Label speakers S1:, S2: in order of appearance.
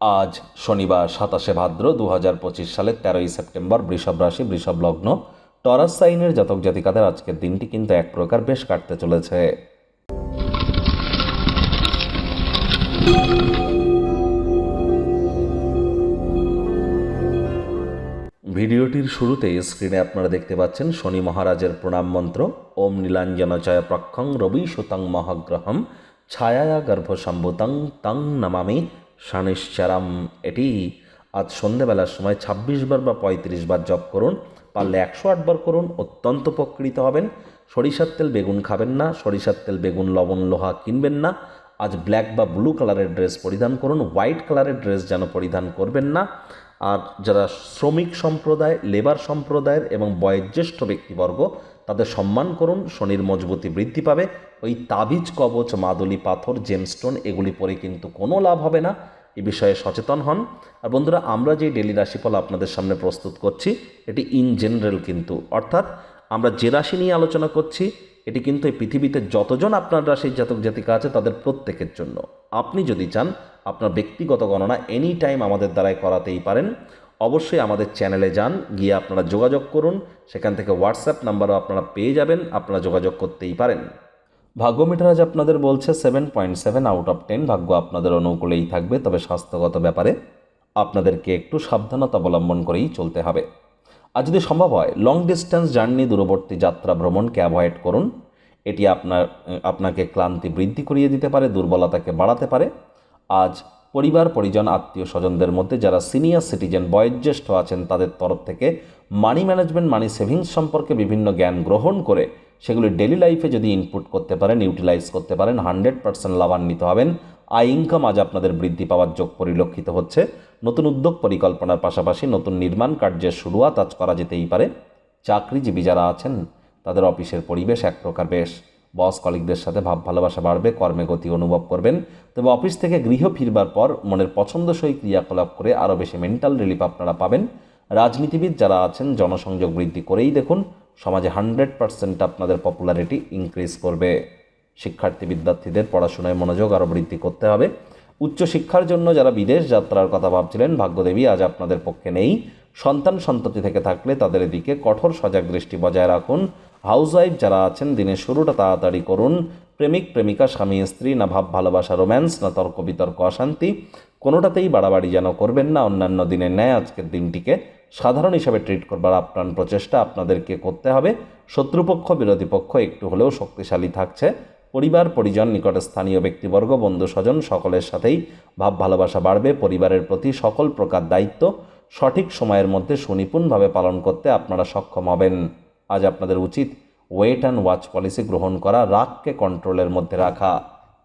S1: আজ শনিবার, সাতাশে ভাদ্র দু হাজার পঁচিশ সালের তেরোই সেপ্টেম্বর, বৃষভ রাশি, বৃষভ লগ্ন। টরাস সাইনের জাতক জাতিকাদের আজকের দিনটি কিন্তু এক প্রকার বেশ কাটতে চলেছে। ভিডিওটির শুরুতে স্ক্রিনে আপনারা দেখতে পাচ্ছেন শনি মহারাজের প্রণাম মন্ত্র, ওম নীলাঞ্জনচয় প্রক্ষং রবি সুতং মহাগ্রহম ছায়া গর্ভসম্ভুতং তং নমামি শানিশ্চারাম এটি আজ সন্ধেবেলার সময় ছাব্বিশ বার বা পঁয়ত্রিশ বার জপ করুন। পারলে একশো আটবার করুন। অত্যন্ত উপকৃত হবেন। সরিষার তেল বেগুন খাবেন না। সরিষার তেল, বেগুন, লবণ, লোহা কিনবেন না। আজ ব্ল্যাক বা ব্লু কালারের ড্রেস পরিধান করুন। হোয়াইট কালারের ড্রেস যেন পরিধান করবেন না। আর যারা শ্রমিক সম্প্রদায়, লেবার সম্প্রদায়ের এবং বয়োজ্যেষ্ঠ ব্যক্তিবর্গ, তাদের সম্মান করুন। শনির মজবুতি বৃদ্ধি পাবে। ওই তাবিজ, কবচ, মাদুলি, পাথর জেমস্টোন এগুলি পরে কিন্তু কোনো লাভ হবে না। এ বিষয়ে সচেতন হন। আর বন্ধুরা, আমরা যে ডেলি রাশিফল আপনাদের সামনে প্রস্তুত করছি, এটি ইন জেনারেল কিন্তু। অর্থাৎ আমরা যে রাশি নিয়ে আলোচনা করছি, এটি কিন্তু এই পৃথিবীতে যতজন আপনার রাশির জাতক জাতিকা আছে, তাদের প্রত্যেকের জন্য। আপনি যদি চান, আপনার ব্যক্তিগত গণনা এনি টাইম আমাদের দ্বারাই করাতেই পারেন। অবশ্যই আমাদের চ্যানেলে যান, গিয়ে আপনারা যোগাযোগ করুন। সেখান থেকে হোয়াটসঅ্যাপ নাম্বারও আপনারা পেয়ে যাবেন, আপনারা যোগাযোগ করতেই পারেন। ভাগ্য মিটার আজ আপনাদের বলছে seven point seven out of ten ভাগ্য আপনাদের অনুকূলেই থাকবে, তবে স্বাস্থ্যগত ব্যাপারে আপনাদেরকে একটু সাবধানতা অবলম্বন করেই চলতে হবে। আর যদি সম্ভব হয় লং ডিস্টেন্স জার্নি দূরবর্তী যাত্রা ভ্রমণকে অ্যাভয়েড করুন। এটি আপনার, আপনাকে ক্লান্তি বৃদ্ধি করিয়ে দিতে পারে, দুর্বলতাকে বাড়াতে পারে। আজ পরিবার, পরিজন, আত্মীয় স্বজনদের মধ্যে যারা সিনিয়র সিটিজেন বয়োজ্যেষ্ঠ আছেন, তাদের তরফ থেকে মানি ম্যানেজমেন্ট মানি সেভিংস সম্পর্কে বিভিন্ন জ্ঞান গ্রহণ করে সেগুলি ডেলি লাইফে যদি ইনপুট করতে পারেন ইউটিলাইজ করতে পারেন হান্ড্রেড পার্সেন্ট লাভান্বিত হবেন। আয় ইনকাম আজ আপনাদের বৃদ্ধি পাওয়ার যোগ পরিলক্ষিত হচ্ছে। নতুন উদ্যোগ পরিকল্পনার পাশাপাশি নতুন নির্মাণ কার্যের শুরুয়াত আজ করা যেতেই পারে। চাকরিজীবী যারা আছেন, তাদের অফিসের পরিবেশ এক প্রকার বেশ। বস কলিকদের সাথে ভাব ভালোবাসা বাড়বে, কর্মে গতি অনুভব করবেন। তবে অফিস থেকে গৃহ ফিরবার পর মনের পছন্দসই ক্রিয়াকলাপ করে আরও বেশি মেন্টাল রিলিফ আপনারা পাবেন। রাজনীতিবিদ যারা আছেন, জনসংযোগ বৃদ্ধি করেই দেখুন। সমাজে হান্ড্রেড পার্সেন্ট আপনাদের পপুলারিটি ইনক্রিজ করবে। শিক্ষার্থী, বিদ্যার্থীদের পড়াশোনায় মনোযোগ আরও বৃদ্ধি করতে হবে। উচ্চশিক্ষার জন্য যারা বিদেশ যাত্রার কথা ভাবছিলেন, ভাগ্যদেবী আজ আপনাদের পক্ষে নেই। সন্তান সন্ততি থেকে থাকলে তাদের দিকে কঠোর সজাগ দৃষ্টি বজায় রাখুন। হাউস ওয়াইফ যারা আছেন, দিনের শুরুটা তাড়াতাড়ি করুন। প্রেমিক, প্রেমিকা, স্বামী, স্ত্রী, না ভাব, ভালোবাসা রোম্যান্স না তর্ক বিতর্ক অশান্তি। কোনোটাতেই বাড়াবাড়ি যেন করবেন না অন্যান্য দিনের ন্যায়। আজকের দিনটিকে সাধারণ হিসাবে ট্রিট করবার আপ্রাণ প্রচেষ্টা আপনাদেরকে করতে হবে। শত্রুপক্ষ, বিরোধী পক্ষ একটু হলেও শক্তিশালী থাকছে। পরিবার, পরিজন, নিকটে স্থানীয় ব্যক্তিবর্গ, বন্ধু স্বজন সকলের সাথেই ভাব ভালোবাসা বাড়বে। পরিবারের প্রতি সকল প্রকার দায়িত্ব সঠিক সময়ের মধ্যে সুনিপুণভাবে পালন করতে আপনারা সক্ষম হবেন। আজ আপনাদের উচিত ওয়েট অ্যান্ড ওয়াচ পলিসি গ্রহণ করা, রাগকে কন্ট্রোলের মধ্যে রাখা।